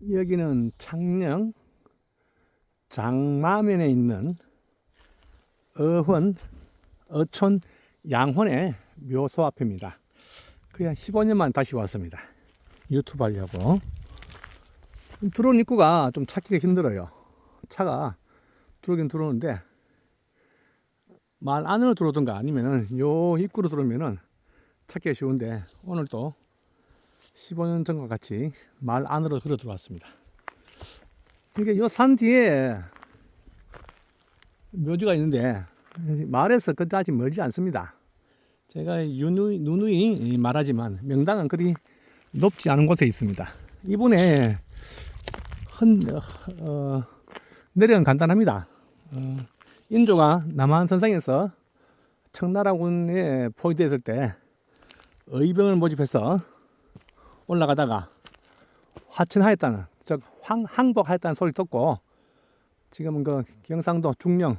여기는 창녕 장마면에 있는 어훈 어촌 양훈의 묘소 앞입니다. 그냥 15년 만 다시 왔습니다. 유튜브 하려고. 들어온 입구가 좀 찾기가 힘들어요. 차가 들어오긴 들어오는데 말 안으로 들어오든가 아니면은 요 입구로 들어오면은 찾기가 쉬운데 오늘 또 15년 전과 같이 말 안으로 들어 들어왔습니다. 이게 요 산 뒤에 묘지가 있는데 말에서 그다지 멀지 않습니다. 제가 유누이, 누누이 말하지만 명당은 그리 높지 않은 곳에 있습니다. 이분의 헌, 어, 내력은 간단합니다. 어, 인조가 남한 선상에서 청나라군에 포위되었을 때 의병을 모집해서 올라가다가 화천하였다는 즉 황, 항복하였다는 소리 듣고 지금은 그 경상도 중령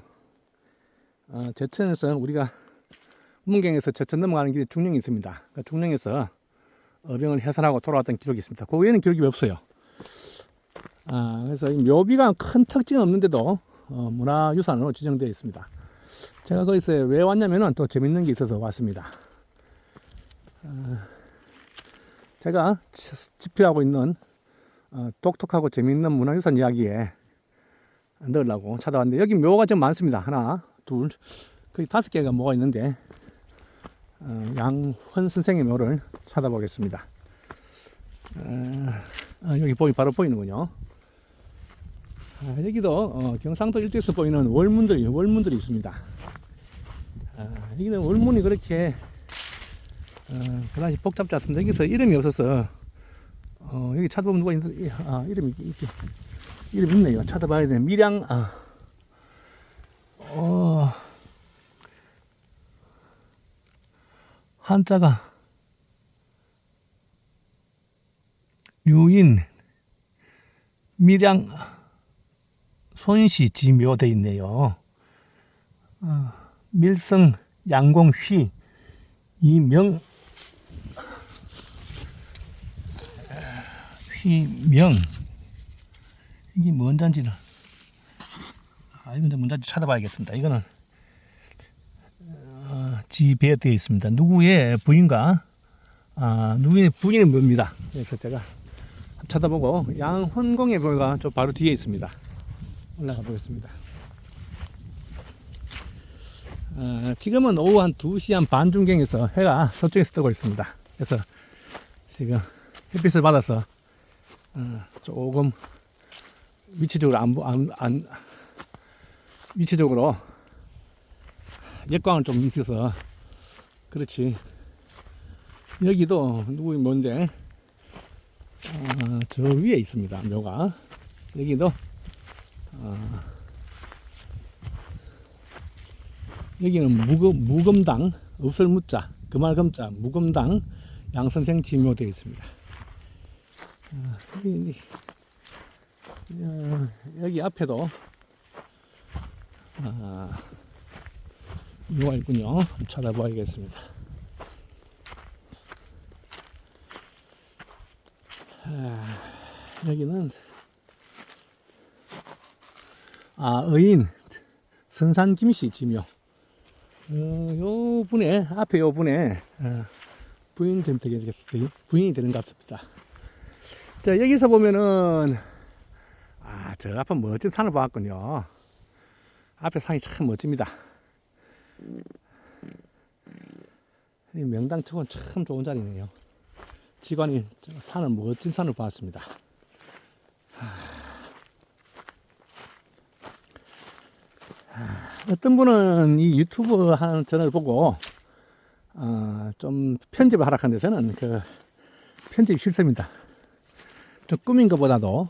어, 제천에서 우리가 문경에서 제천 넘어가는 길에 중령이 있습니다. 그 중령에서 어병을 해산하고 돌아왔던 기록이 있습니다. 그 외에는 기록이 없어요. 아, 그래서 이 묘비가 큰 특징은 없는데도 어, 문화유산으로 지정되어 있습니다. 제가 거기서 왜 왔냐면은 또 재밌는 게 있어서 왔습니다. 어, 제가 지- 집필하고 있는 어, 똑똑하고 재밌는 문화유산 이야기에 넣으려고 찾아왔는데 여기 묘가 좀 많습니다. 하나, 둘, 거의 다섯 개가 묘가 있는데 어, 양훈 선생의 묘를 찾아보겠습니다. 어, 아, 여기 보이 바로 보이는군요. 아, 여기도 어, 경상도 일대에서 보이는 월문들이 월문들이 있습니다. 아, 여기는 월문이 그렇게 어, 그다지 복잡지 않습니다. 여기서 이름이 없어서 어, 여기 찾아보면 누가 있는데 아, 이름이 이렇게 이름 있네요. 찾아봐야 돼. 밀양 아, 어, 한자가 유인 밀양 손시 지묘 돼 있네요. 어, 밀성 양공 휘 이명 휘명 이게 뭔 잔지를 아 이건 좀 뭔지 찾아봐야겠습니다. 이거는 어, 지배되어 있습니다. 누구의 부인과 아 누구의 부인이 뭡니다. 그래서 제가 찾아보고 양훈공의 묘가 저 바로 뒤에 있습니다. 올라가 보겠습니다. 어, 지금은 오후 한 2시 한 반 중경에서 해가 서쪽에서 뜨고 있습니다. 그래서 지금 햇빛을 받아서 어, 조금 위치적으로 안, 보- 안, 안 위치적으로 역광은 좀 있어서 그렇지. 여기도 누구 뭔데 어, 저 위에 있습니다 묘가. 여기도 어, 여기는 무금, 무금당 없을 무자 금알금자 무금당 양선생 지묘되어 있습니다. 어, 여기, 어, 여기 앞에도 아, 묘가 있군요. 찾아봐야겠습니다. 아, 여기는 아 의인 선산 김씨 지묘 어, 요 분의 앞에 요 분의 어, 부인 좀 되겠어요 부인이 되는 것 같습니다 자 여기서 보면은 아 저 앞에 멋진 산을 봤군요. 앞에 산이 참 멋집니다. 이 명당 측은 참 좋은 자리네요. 저 산을 멋진 산을. 하, 어떤 분은 이 유튜브 하는 저를 보고 어, 좀 편집을 하라 하는데 저는 그 편집이 싫습니다. 좀 꾸민 것보다도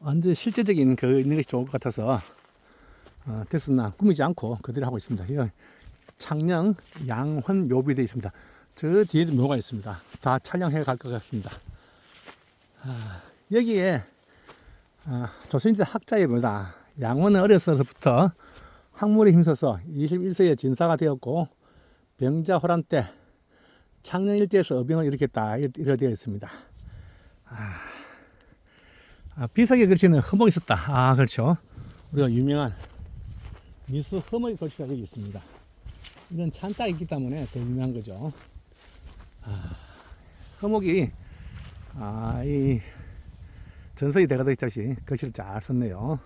완전 실제적인 그 있는 것이 좋을 것 같아서 어, 됐으나 꾸미지 않고 그대로 하고 있습니다. 이거 창녕 양훈 묘비 되어 있습니다. 저 뒤에도 묘가 있습니다. 다 촬영해 갈 것 같습니다. 아, 여기에 아, 조선시대 학자의 묘다. 양원은 어려서부터 학문에 힘써서 21세기에 진사가 되었고 병자 호란 때 창녕 일대에서 어병을 일으켰다 이렇게 되어 있습니다. 아, 아, 비석에 걸치는 허목이 있었다. 아, 그렇죠. 우리가 유명한 미수 허목이 걸치가 여기 있습니다. 이건 찬딱 있기 때문에 더 유명한 거죠. 아, 허목이, 아, 이, 전설이 대가도 있듯이 글씨를 잘 썼네요.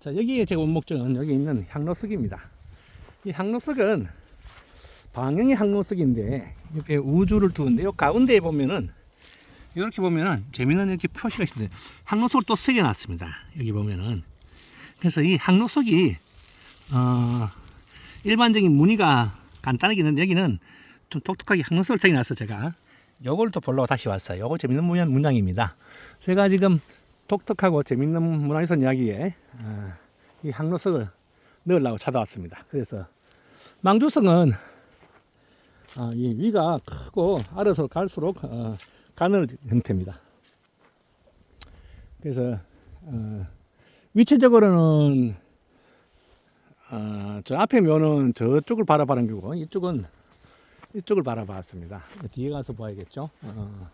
자, 여기에 제가 온 목적은 여기 있는 향로석입니다. 이 향로석은 방향이 향로석인데 이렇게 우주를 두는데 요 가운데에 보면은 이렇게 보면은 재미있는 이렇게 표시가 있는데 항로석을 또 새겨놨습니다. 여기 보면은 그래서 이 항로석이 어 일반적인 무늬가 간단하게 있는데 여기는 좀 독특하게 항로석을 새겨놨어 제가 요걸 또 보려고 다시 왔어요. 요거 재밌는 문양, 문양입니다. 제가 지금 독특하고 재밌는 문화유산 이야기에 어, 이 항로석을 넣으려고 찾아왔습니다. 그래서 망주성은 아, 이 위가 크고 아래서 갈수록 어, 가늘 형태입니다. 그래서 어, 위치적으로는 어, 저 앞에 면은 저쪽을 바라보는 거고 이쪽은 이쪽을 바라봤습니다. 뒤에 가서 봐야겠죠. 어.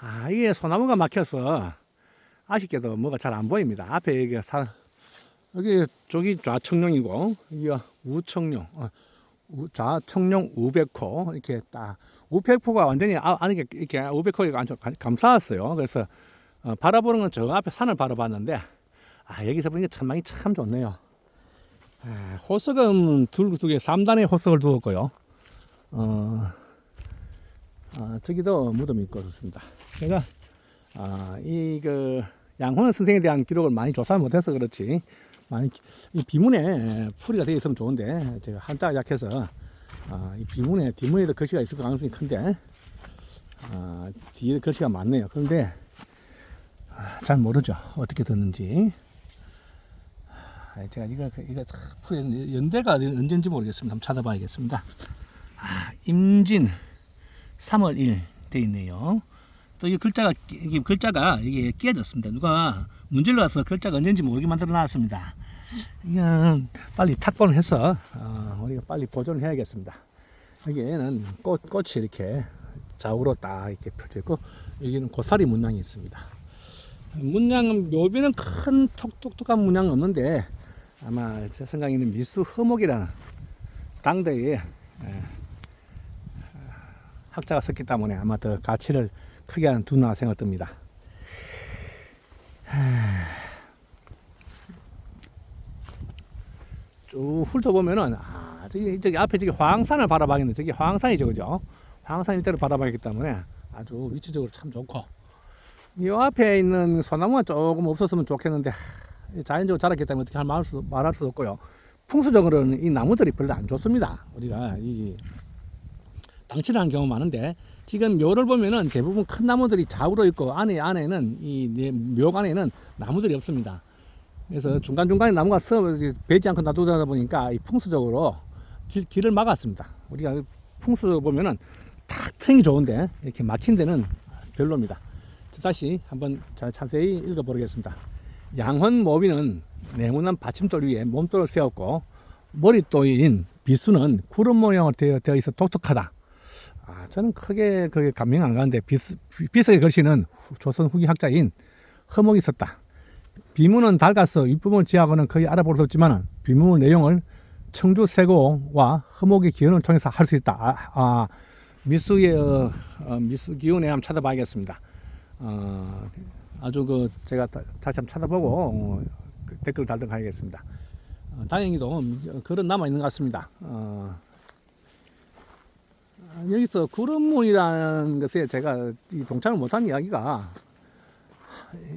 아 이게 소나무가 막혀서 아쉽게도 뭐가 잘 안 보입니다. 앞에 여기가 사, 여기 저기 좌청룡이고 여기가 우청룡 어, 우- 좌청룡 우백호 이렇게 딱 우백호가 완전히 아, 안에 이렇게 우백호가 감싸왔어요. 그래서 어, 바라보는 건 저 앞에 산을 바라봤는데 아 여기서 보니까 전망이 참 좋네요. 아, 호석은 둘두개 3단의 호석을 두었고요. 어, 아, 저기도 무덤이 있고 그렇습니다. 제가 아, 이그 양훈 선생에 대한 기록을 많이 조사 못해서 그렇지 많이 이 비문에 풀이가 되어 있으면 좋은데 제가 한자가 약해서 아, 이 비문에 뒷문에도 글씨가 있을 가능성이 큰데 아, 뒤에 글씨가 많네요. 그런데 아, 잘 모르죠 어떻게 됐는지. 아, 제가 이거 이거 참 풀이 연대가 언제인지 모르겠습니다. 한번 찾아봐야겠습니다. 아, 임진 3월 1 돼 있네요. 또 이 글자가 이게 글자가 이게 끼어졌습니다. 누가 문질러 와서 글자가 언제인지 모르게 만들어 놨습니다. 이건 빨리 탁본을 해서 어, 우리가 빨리 보존을 해야겠습니다. 여기에는 꽃, 꽃이 이렇게 좌우로 딱 이렇게 펼쳐 있고 여기는 고사리 문양이 있습니다. 문양은 묘비는 큰 톡톡톡한 문양은 없는데 아마 제 생각에는 미수 허목이라는 당대에 에, 학자가 썼기 때문에 아마 더 가치를 크게 하는 두나 생각 듭니다. 쭉 훑어보면은 아 저기 저기 앞에 저기 황산을 바라봐야겠네 저기 황산이죠 그죠? 황산 일대를 바라봐야기 때문에 아주 위치적으로 참 좋고. 이 앞에 있는 소나무가 조금 없었으면 좋겠는데 하, 자연적으로 자랐기 때문에 어떻게 할 말할 수, 말할 수 없고요. 풍수적으로는 이 나무들이 별로 안 좋습니다. 우리가 이 방치를 경우 많은데 지금 묘를 보면은 대부분 큰 나무들이 좌우로 있고 안에 안에는 이묘 안에는 나무들이 없습니다. 그래서 중간 중간에 나무가 서 배지 않고 놔두다 보니까 이 풍수적으로 길, 길을 막았습니다. 우리가 풍수 보면은 탁 트기 좋은데 이렇게 막힌 데는 별로입니다. 자, 다시 한번 자, 자세히 읽어보겠습니다. 양헌 모비는 네모난 받침돌 위에 몸돌을 세웠고 머릿돌인 비수는 구름 모양으로 되어 있어 독특하다. 아, 저는 크게 그게 감명 안 가는데 비스, 비석의 글씨는 후- 조선 후기 학자인 허목이 썼다. 비문은 낡아서 윗부분을 지하고는 거의 알아볼 수 없지만 비문 내용을 청주 세고와 허목의 기원을 통해서 할 수 있다. 아, 아 미수의 어, 어, 미수 기원에 한번 찾아봐야겠습니다. 어, 아주 그 제가 다, 시 한번 찾아보고 어, 그 댓글 달등 하겠습니다. 어, 다행히도 글은 남아 있는 것 같습니다. 어, 아, 여기서 구름몬이라는 것에 제가 이 동참을 못한 이야기가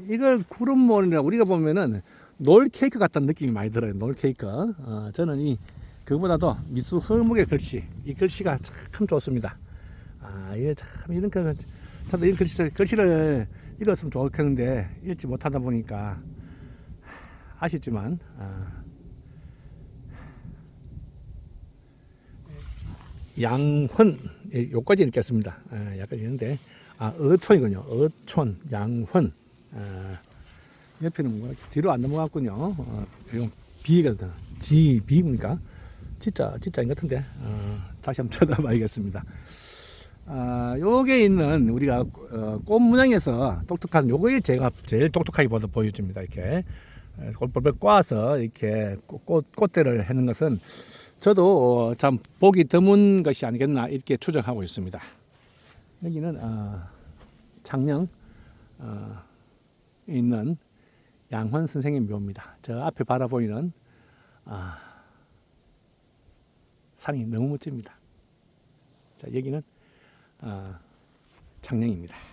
이걸 구름몬이라 우리가 보면은 놀 케이크 같다는 느낌이 많이 들어요. 놀 케이크. 어, 저는 이 그보다도 미수 헐목의 글씨 이 글씨가 참 좋습니다. 아 이게 참 이런 거 저도 이런 글씨를 글씨를 읽었으면 좋겠는데 읽지 못하다 보니까 아쉽지만 아, 양훈 예, 요까지 읽겠습니다. 아, 약간 있는데 아 어촌이군요. 어촌 양훈 아, 옆에는 뭐 뒤로 안 넘어갔군요. 어, 비가 지 비입니까? 진짜 진짜인 것 같은데 어, 다시 한번 쳐다봐야겠습니다. 아, 요게 있는 우리가 어, 꽃 문양에서 똑똑한 요거에 제가 제일 똑똑하게 보여줍니다. 이렇게 꽃벌벌 꽈서 이렇게 꽃, 꽃 꽃대를 하는 것은 저도 어, 참 보기 드문 것이 아니겠나 이렇게 추정하고 있습니다. 여기는 어, 창녕 어, 있는 양환 선생님 묘입니다. 저 앞에 바라보이는 아, 산이 너무 멋집니다. 자 여기는 아, 창녕입니다.